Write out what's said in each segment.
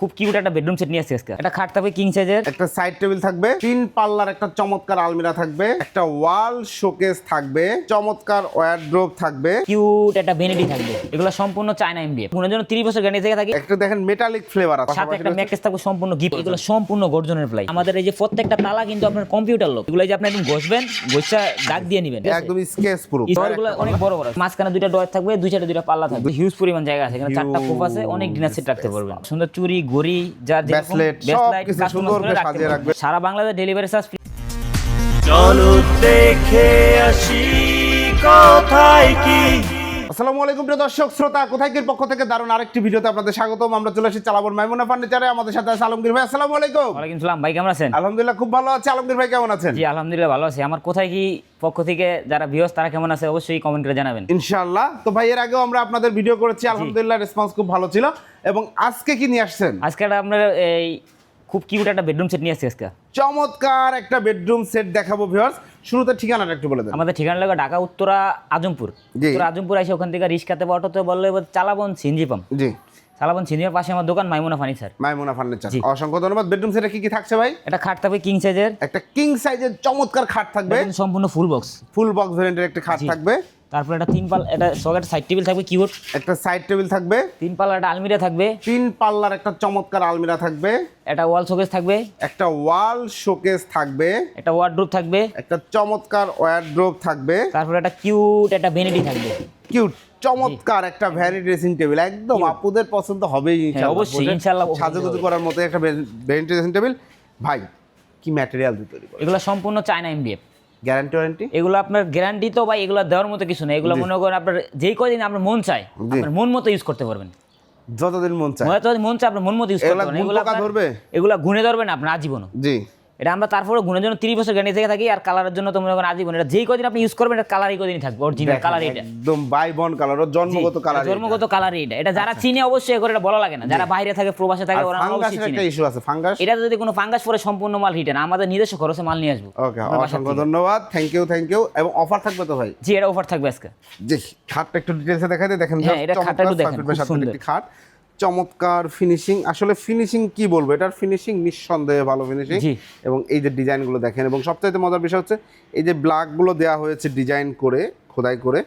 খুব কিউট একটা bedroom set নিয়ে আসছি আজকে। একটা খাট থাকবে কিং সাইজের একটা সাইড টেবিল থাকবে তিন পাল্লার একটা চমৎকার আলমিরা থাকবে একটা ওয়াল শোকেস থাকবে চমৎকার ওয়ারড্রোব থাকবে। কিউট একটা ভেনিটি থাকবে। এগুলো সম্পূর্ণ চায়না এমবিএ পুনের জন্য 30 বছর গ্যারান্টি থেকে থাকে। একটা দেখেন মেটালিক ফ্লেভার আছে সাথে একটা ম্যাকেজ থাকবে সম্পূর্ণ গিফট এগুলো সম্পূর্ণ গর্জনের প্লাই আমাদের এই যে প্রত্যেকটা তালা কিন্তু আপনার কম্পিউটার লোক এগুলো যে আপনি একদম ঘষবেন ঘষা দাগ দিয়ে নেবেন। একদম স্কেচ প্রুফ ডোরগুলো অনেক বড় বড়। মাঝখানে দুইটা ডোর থাকবে দুই সাইডে দুইটা পাল্লা থাকবে। হিউজ পরিমাণ জায়গা আছে। এখানে চারটা কোপ আছে অনেক ডিনার সেট রাখতে পারবেন। সুন্দর চুরি ঘড়ি যা ব্যাসলেট সুন্দর করে করে সাজিয়ে রাখবে। সারা বাংলাদেশ ডেলিভারি চার্জ চলো দেখে আসি কোথায় কি? আসসালামু আলাইকুম প্রিয় দর্শক শ্রোতা কোথায় কি পক্ষ থেকে দারুণ আরেকটি ভিডিওতে আপনাদের স্বাগতম। আমরা চলে এসেছি চালাবর মাইমুনা ফার্নিচারে আমাদের সাথে আছে আলমগীর ভাই আসসালামু আলাইকুম। ওয়ালাইকুম সালাম ভাই কেমন আছেন? আলহামদুলিল্লাহ খুব ভালো আছে। আলমগীর ভাই কেমন আছেন? জি আলহামদুলিল্লাহ ভালো আছি। আমার কোথায় কি পক্ষ থেকে যারা ভিউয়ার্স তারা কেমন আছে অবশ্যই কমেন্ট করে জানাবেন। ইনশাআল্লাহ। তো ভাই এর আগেও আমরা আপনাদের ভিডিও করেছি আলহামদুলিল্লাহ রেসপন্স খুব ভালো ছিল। এবং আজকে কি নিয়ে আসছেন? আজকে আপনার এই খুব কিউট একটা বেডরুম সেট নিয়ে আসছি আজকে। চমৎকার একটা বেডরুম সেট দেখাবো ভিউয়ার্স শুরুতে ঠিকানাটা একটু বলে দেন। আমাদের ঠিকানা লাগবে ঢাকা উত্তরা আজমপুর। উত্তরা আজমপুর এসে ওখান থেকে রিক্সাতে বা অটোতে বললে এবার চালাবন সিনজি পাম্প জি। চালাবন সিনজির পাশে আমার দোকান মাইমুনা ফার্নিচার মাইমুনা ফার্নিচার। অসংখ্য ধন্যবাদ। বেডরুম সেটে কি কি থাকছে ভাই? একটা খাট থাকবে কিং সাইজের একটা কিং সাইজের চমৎকার খাট থাকবে। সম্পূর্ণ ফুল বক্স ফুল বক্স ভেরিয়েন্টের একটা খাট থাকবে। তারপর একটা তিন পাল এটা সকেট সাইড টেবিল থাকবে কিবোর্ড একটা সাইড টেবিল থাকবে। তিন পাল্লা একটা আলমিরা থাকবে। তিন পাল্লার একটা চমৎকার আলমিরা থাকবে। একটা ওয়াল শোকেস থাকবে। একটা ওয়াল শোকেস থাকবে। একটা ওয়ার্ড্রোপ থাকবে। একটা চমৎকার ওয়ারড্রোব থাকবে। তারপর একটা কিউট একটা ভ্যানিটি থাকবে। কিউট চমৎকার একটা ভ্যানি ড্রেসিং টেবিল একদম আপুদের পছন্দ হবেই ইনশাআল্লাহ হ্যাঁ, অবশ্যই, ইনশাআল্লাহ সাজুগুজু করার মতো একটা ভ্যানি ড্রেসিং টেবিল ভাই কি ম্যাটেরিয়াল দিয়ে তৈরি এগুলো সম্পূর্ণ চায়না এমবিএফ গ্যারান্টি ওয়ারেন্টি? এগুলো আপনার গ্যারান্টি তো ভাই এগুলো দেওয়ার মতো কিছু নেই। এগুলো মনে করেন আপনার যেই কদিন আপনার মন চায় আপনার মন মতো ইউজ করতে পারবেন। যতদিন মন চায়। যতদিন মন চায় আপনার মন মতো ইউজ করতে এগুলা পারবেন। এগুলো ধরবে? এগুলো গুনে ধরবেন আপনার আজীবনও। জি। এটা আমরা তারপরে গুণের জন্য তিরিশ বছর গ্যারান্টি থেকে থাকি আর কালারের জন্য তো মনে করেন আজীবন। এটা যেই কদিন আপনি ইউজ করবেন এটা কালারই কদিনই থাকবে অরিজিনাল কালার এটা। একদম বাই বন কালার ওর জন্মগত কালার জন্মগত কালার এটা। এটা যারা চিনে অবশ্যই করে এটা বলা লাগে না। যারা বাইরে থাকে প্রবাসে থাকে ওরা অবশ্যই চিনে। একটা ইস্যু আছে ফাঙ্গাস এটা যদি কোনো ফাঙ্গাস পরে সম্পূর্ণ মাল হিটে না আমাদের নিজস্ব খরচে মাল নিয়ে আসব। ওকে অসংখ্য ধন্যবাদ। থ্যাংক ইউ থ্যাংক ইউ এবং অফার থাকবে তো ভাই? জি এটা অফার থাকবে আজকে। জি খাটটা একটু ডিটেলসে দেখাই দিই দেখেন হ্যাঁ, এটা খাটটা একটু দেখেন, খুব সুন্দর। খাট। চমৎকার ফিনিশিং আসলে ফিনিশিং কি বলব? এটার ফিনিশিং নিঃসন্দেহে ভালো ফিনিশিং এবং এই যে ডিজাইনগুলো দেখেন এবং সবচাইতে মজার বিষয় হচ্ছে এই যে ব্ল্যাকগুলো দেওয়া হয়েছে ডিজাইন করে খোদাই করে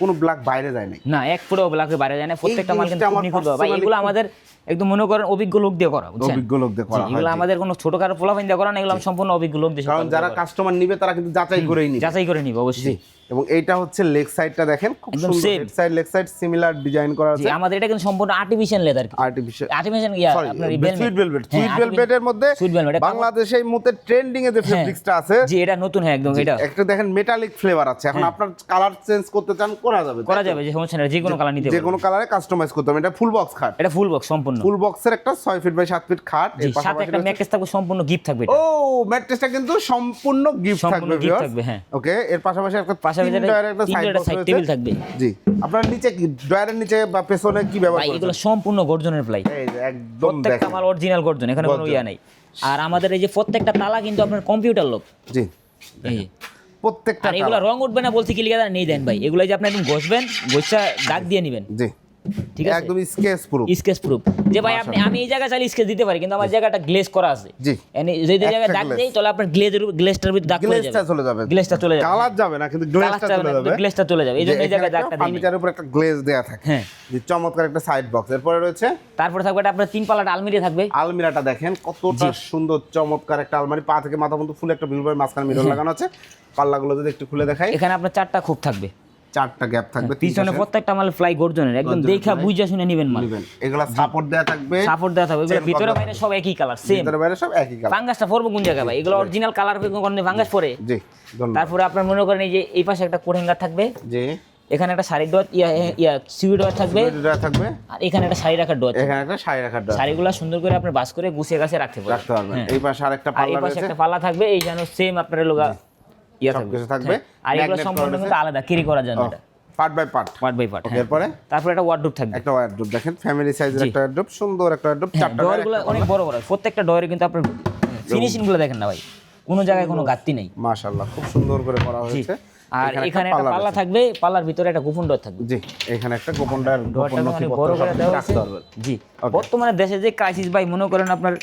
কোনো ব্ল্যাক বাইরে যায় নাই। না এক ফুটও ব্লাকে বাইরে যায় না প্রত্যেকটা মাল কিন্তু নিখুঁত ভাই এগুলো আমাদের একদম মনে করেন অভিজ্ঞ লোক দিয়ে করা বুঝছেন? অভিজ্ঞ লোকদের জি, করা এগুলো আমাদের কোনো ছোটখাটো পোলাফাইন দিয়ে করা না এগুলো সম্পূর্ণ অভিজ্ঞ লোক দিয়ে কারণ যারা কাস্টমার নিবে তারা কিন্তু যাচাই করেই নিবে। যাচাই করে নিবে অবশ্যই। এবং এইটা হচ্ছে লেগ সাইডটা দেখেন খুব সুন্দর। Head side leg side similar design করা জি আছে। আমাদের এটা কিন্তু সম্পূর্ণ artificial leather artificial artificial yeah sorry আপনার সুইট ভেলভেট সুইট ভেলভেটের মধ্যে সুইট ভেলভেট বাংলাদেশে এই মুহূর্তে ট্রেন্ডিং এ যে ফেব্রিক্সটা আছে জি এটা নতুন হ্যাঁ একদম এটা। একটা দেখেন মেটালিক ফ্লেভার আছে। এখন আপনার কালার চেঞ্জ করতে করা যাবে করা যাবে যে সমস্যা নেই যে কোনো কালার নিতে যে কোনো কালারে কাস্টমাইজ করতে হবে। এটা ফুল বক্স খাট। এটা ফুল বক্স সম্পূর্ণ। ফুল বক্সের একটা ছয় ফিট বাই সাত ফিট খাট। এর সাথে একটা ম্যাকেজ থাকবে সম্পূর্ণ গিফট থাকবে ও ম্যাট্রেসটা কিন্তু সম্পূর্ণ গিফট থাকবে gift থাকবে, হ্যাঁ। ওকে এর পাশাপাশি একটা পাশাপাশি একটা সাইড টেবিল থাকবে। জি আপনার নিচে কি ডয়ারের নিচে বা পেছনে কি ব্যবহার এগুলো সম্পূর্ণ গর্জনের প্লাই। এই একদম প্রত্যেকটা মাল অরিজিনাল গর্জন এখানে কোনো ইয়া নেই। আর আমাদের এই যে প্রত্যেকটা তালা কিন্তু আপনার কম্পিউটার লোক জি। এই। প্রত্যেকটা এগুলো রং উঠবে না বলতে কি লিখে নেই দেন ভাই। এগুলো যে আপনি একদম ঘষবেন ঘষা দাগ দিয়ে নেবেন। জি। ঠিক আছে? একদম স্কেচ প্রুফ স্কেচ প্রুফ যে ভাই আপনি আমি এই জায়গায় চাইলে স্কেচ দিতে পারি কিন্তু আমার জায়গাটা গ্লেজ করা আছে। জি। এনে যদি জায়গায় দাগ দেই তাহলে আপনার গ্লেজের গ্লেজটার ভিতরে দাগ গ্লেজটা চলে যাবে। গ্লেজটা চলে যাবে। কালার যাবে না কিন্তু গ্লেজটা চলে যাবে। গ্লেজটা চলে যাবে। এই জন্য এই জায়গায় দাগটা দিই ফার্নিচারের উপর একটা গ্লেজ দেয়া থাকে। হ্যাঁ। যে চমৎকার একটা সাইড বক্স এরপরে রয়েছে তারপরে থাকবে এটা আপনার তিন পাল্লাটা আলমিরা থাকবে। আলমিরাটা দেখেন কতটা সুন্দর চমৎকার একটা আলমারি। পা থেকে মাথা পর্যন্ত ফুল একটা বিলবার মাঝখানে মিরর হ্যাঁ। লাগানো আছে। পাল্লাগুলো যদি একটু খুলে দেখাই। এখানে আপনার চারটা খুব থাকবে। চারটা গ্যাপ থাকবে পিছনে প্রত্যেকটা মাল ফ্লাই গর্জনের একদম দেখা বুঝা শুনে নেবেন মাল। এগুলা সাপোর্ট দেয়া থাকবে। সাপোর্ট দেওয়া থাকবে। এগুলো ভিতরে বাইরে সব একই কালার সেম ভিতরে বাইরে সব একই কালার ফাঙ্গাসটা পড়ব কোন জায়গায় ভাই? এগুলো অরিজিনাল কালার কোনো ফাঙ্গাস জি। তারপরে আপনার মনে করেন এই যে এই পাশে একটা কোট থাকবে। জি। এখানে একটা শাড়ির ডোয়ার ইয়া ইয়া সিউই ডোয়ার থাকবে। থাকবে। আর এখানে একটা শাড়ি রাখার ডোয়ার এখানে একটা শাড়ি রাখার ড্রয়ার শাড়িগুলো সুন্দর করে আপনি বাস করে গুছিয়ে গাছে রাখতে পারবেন। রাখতে পারবেন। হ্যাঁ। এই পাশে আরেকটা আর এই পাল্লা পাশে একটা পাল্লা থাকবে এই যেন সেম আপনার লোগা ইয়া থাকবে। সবকিছু থাকবে। আর এগুলো সম্পূর্ণ কিন্তু আলাদা ক্যারি করার জন্য এটা। Part by part part by part এরপরে? তারপরে একটা ওয়ার্ডরোব থাকবে। একটা ওয়ারড্রোব দেখেন ফ্যামিলি সাইজের একটা ওয়ারড্রোব সুন্দর একটা ওয়ারড্রোব চারটা ডোরগুলো অনেক বড় বড়। প্রত্যেকটা ডোরে কিন্তু আপনার ফিনিশিংগুলো দেখেন না ভাই। কোনো জায়গায় কোনো ঘাটতি নেই। মাশাআল্লাহ খুব সুন্দর করে করা হয়েছে। আর এখানে একটা পাল্লা থাকবে পাল্লার ভিতরে একটা গোপন ডোর থাকবে। জি এখানে একটা গোপনটার গোপন ডোরটা বড় করে দেওয়া আছে জি। বর্তমানে দেশে যে ক্রাইসিস ভাই মনে করেন আপনার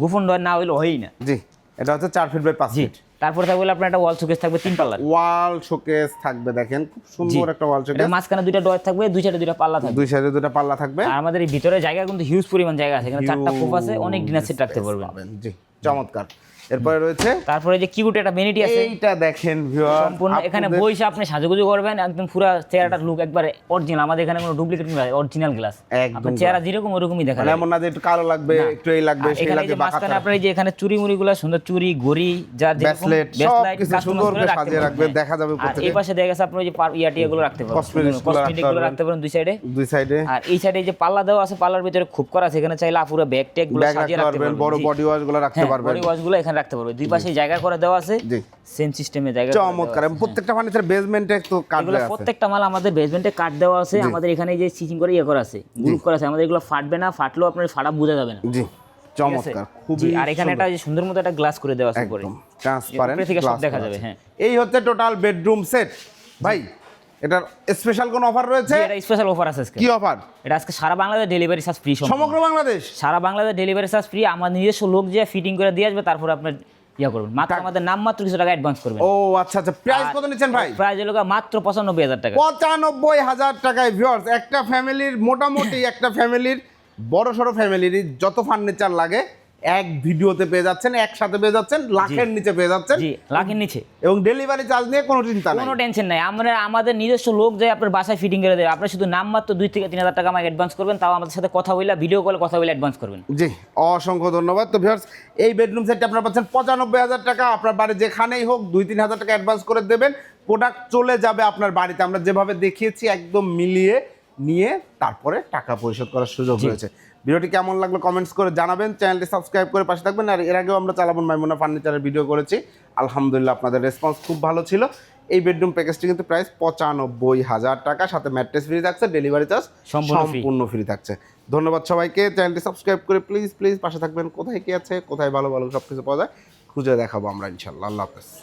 গোপন ডোর না হইলে হয়ই না। জি এটা হচ্ছে চার ফিট বাই পাঁচ ফিট তারপরে থাকবে আপনার একটা ওয়াল শোকেস থাকবে তিন পাল্লা ওয়াল শোকেস থাকবে দেখেন খুব সুন্দর একটা ওয়াল শোকেস মাঝখানে দুইটা ডোর থাকবে দুই সাইডে দুইটা পাল্লা থাকবে। দুই সাইডে দুইটা পাল্লা থাকবে। আর আমাদের এই ভিতরে জায়গা কিন্তু হিউজ পরিমাণ জায়গা আছে এখানে চারটা কোপ আছে অনেক ডিনার সেট রাখতে পারবেন। জি চমৎকার। এরপরে রয়েছে তারপরে যে কিউট একটা ভ্যানিটি আছে। এইটা দেখেন ভিউয়ার সম্পূর্ণ এখানে বইসে আপনি সাজুগুজু করবেন একদম পুরো চেহারাটার লুক একবারে অরিজিনাল আমাদের এখানে কোনো ডুপ্লিকেট গ্লাস অরিজিনাল গ্লাস একদম আপনার চেহারা যেরকম ওরকমই দেখা মানে যায়। এমন না যে একটু কালো লাগবে একটু এই লাগবে সেই লাগবে যে মাঝখানে আপনার এই যে এখানে চুরি মুড়ি গুলো সুন্দর চুরি যার যেরকম ব্যাসলেট সব কিছু সুন্দর করে সাজিয়ে রাখবেন হ্যাঁ। দেখা যাবে প্রত্যেকে এই পাশে দেখা গেছে আপনি ওই যে ইয়াটিয়া গুলো রাখতে রাখতে কসমেটিকগুলো রাখতে পারেন দুই সাইডে দুই সাইডে আর এই সাইডে যে পাল্লা দেওয়া আছে পাল্লার ভিতরে খুব করা আছে এখানে চাইলে আপুরা ব্যাগ ট্যাগগুলো সাজিয়ে রাখতে পারবেন বড় বডি ওয়াশগুলো রাখতে হ্যাঁ পারবেন। বডি ওয়াশগুলো এখানে রাখতে পারবেন দুই পাশে জায়গা করে দেওয়া আছে। জি। সেম সিস্টেমে জায়গা করে চমৎকার। প্রত্যেকটা ফার্নিচার বেসমেন্টে তো কাট এগুলো আছে। প্রত্যেকটা মাল আমাদের বেসমেন্টে কাট দেওয়া আছে। আমাদের এখানে যে স্টিচিং করে ইয়ে করা আছে গ্রুপ করা আছে। আমাদের এগুলো ফাটবে না ফাটলেও আপনার ফাটা বোঝা যাবে না। জি। চমৎকার। খুবই আর এখানে একটা যে সুন্দর মতো একটা গ্লাস করে দেওয়া আছে উপরে। একদম। ট্রান্সপারেন্ট দেখা যাবে, হ্যাঁ। এই হচ্ছে টোটাল বেডরুম সেট ভাই এটার স্পেশাল কোন অফার রয়েছে? এটা স্পেশাল অফার আছে আজকে। কি অফার এটা আজকে সারা বাংলাদেশ ডেলিভারি চার্জ ফ্রি সমগ্র বাংলাদেশ? সারা বাংলাদেশ ডেলিভারি চার্জ ফ্রি আমার নিজস্ব লোক যে ফিটিং করে দিয়ে আসবে তারপর আপনার ইয়া করবেন। মাত্র আমাদের নাম মাত্র কিছু টাকা অ্যাডভান্স করবেন। ও আচ্ছা আচ্ছা। প্রাইস কত নিচ্ছেন ভাই? প্রাইস হলো মাত্র পঁচানব্বই হাজার টাকা। পঁচানব্বই হাজার টাকায় ভিউয়ার্স একটা ফ্যামিলির মোটামুটি একটা ফ্যামিলির বড় সড়ো ফ্যামিলির যত ফার্নিচার লাগে এক ভিডিওতে পেয়ে যাচ্ছেন একসাথে পেয়ে যাচ্ছেন লাখের নিচে পেয়ে যাচ্ছেন। জি লাখের নিচে। এবং ডেলিভারি চার্জ নিয়ে কোনো চিন্তা নেই। কোনো টেনশন নাই। আমরা আমাদের নিজস্ব লোক যায় আপনার বাসায় ফিটিং করে দেবে আপনি শুধু নাম মাত্র দুই থেকে তিন হাজার টাকা আমাকে অ্যাডভান্স করবেন তাও আমাদের সাথে কথা বললে ভিডিও কলে কথা বলে অ্যাডভান্স করবেন। জি অসংখ্য ধন্যবাদ। তো ভিউয়ার্স এই বেডরুম সেটটা আপনারা পাচ্ছেন পঁচানব্বই হাজার টাকা। আপনার বাড়ি যেখানেই হোক দুই তিন হাজার টাকা অ্যাডভান্স করে দেবেন। প্রোডাক্ট চলে যাবে আপনার বাড়িতে। আমরা যেভাবে দেখিয়েছি একদম মিলিয়ে নিয়ে তারপরে টাকা পরিশোধ করার সুযোগ রয়েছে। ভিডিওটি কেমন লাগল কমেন্টস করে জানাবেন। চ্যানেলটি সাবস্ক্রাইব করে পাশে থাকবেন। আর এর আগেও আমরা চালাবন মাইমুনা ফার্নিচারের ভিডিও করেছি। আলহামদুলিল্লাহ আপনাদের রেসপন্স খুব ভালো ছিল। এই বেডরুম প্যাকেজটি কিন্তু প্রাইস পঁচানব্বই হাজার টাকা। সাথে ম্যাট্রেস ফ্রি থাকছে ডেলিভারি চার্জ সম্পূর্ণ। ফ্রি থাকছে। ধন্যবাদ সবাইকে। চ্যানেলটি সাবস্ক্রাইব করে প্লিজ প্লিজ পাশে থাকবেন। কোথায় কি আছে কোথায় ভালো ভালো সব কিছু পাওয়া যায় খুঁজে দেখাবো আমরা ইনশাল্লাহ আল্লাহ হাফেজ।